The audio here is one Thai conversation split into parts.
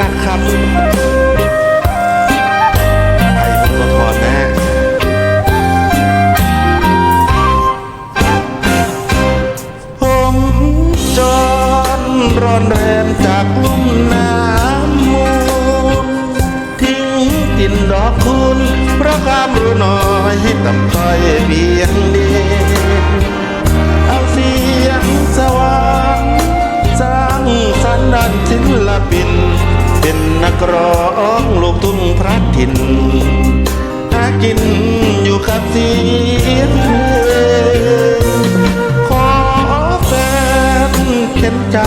ยักษ์ครับไอ้อนแม่ผมจอนร้อนแรงจากลุ่มน้ำมูลทิ้งตินดอกคุณเพราะความรู้น้อยต่ำต้อยเบียงเดเอาเสียงสว่างสร้างสรรค์ด้นศิลปิน นักร้องลูกทุ่งพระถิ่นหากินอยู่กับเสียงเลงขอแฟนเข็นใจ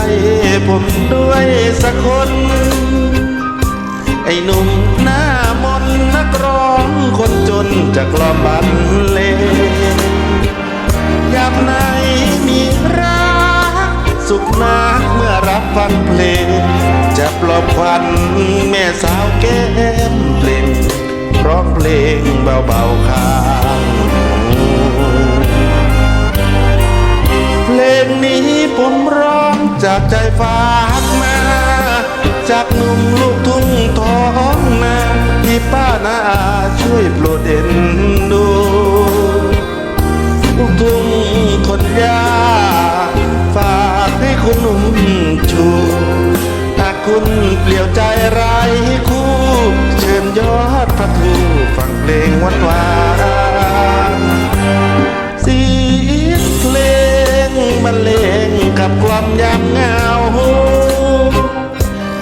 ผมด้วยสักคน ไอ้หนุ่มหน้ามนนักร้องคนจนจะกลอมบันเลง ควันแม่สาวแก้มเพลงร้องเพลงเบาๆข้างเพลงนี้ผมร้องจากใจฝากมา จากหนุ่มลูกทุ่งท้องนาที่ป้านาช่วยโปรดเอ็นดูลูกทุ่งคนยาฝากให้คุณหนุ่มชู คุณเปลี่ยวใจไร้คู่ เชิญยอดพระทูฟังเพลงหวานวานๆเสียงเพลงบรรเลงกับกล่อมยามเงา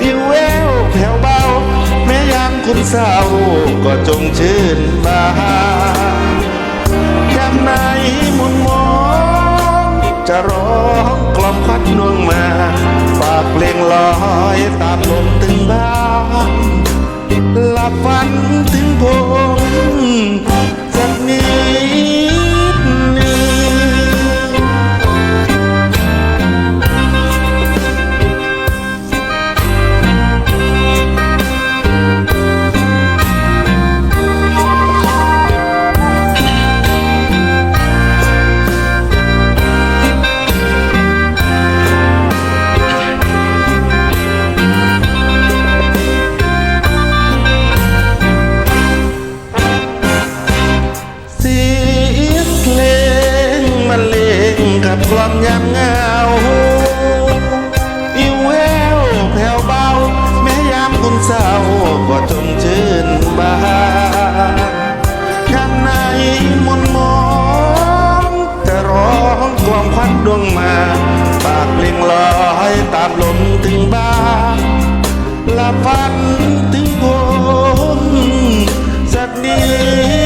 วิวแววแผ่วเบา แม้ยามคุณเศร้าก็จงชื่นบานยามไหนมุนมอง จะร้องกล่อมคัดนวงมาากเพลงลอยตามลมถึงบ้านหลับฝันถึงผม บกลอมยามเงาอิวแววแผ่วเบา แม่ยามคุณเศร้าก็จมชื่นบานข้างในมนมองจะร้องกลองควันดวงมา ปากเลียงลอยตามลมถึงบ้านละฟันถึงคนสักนี้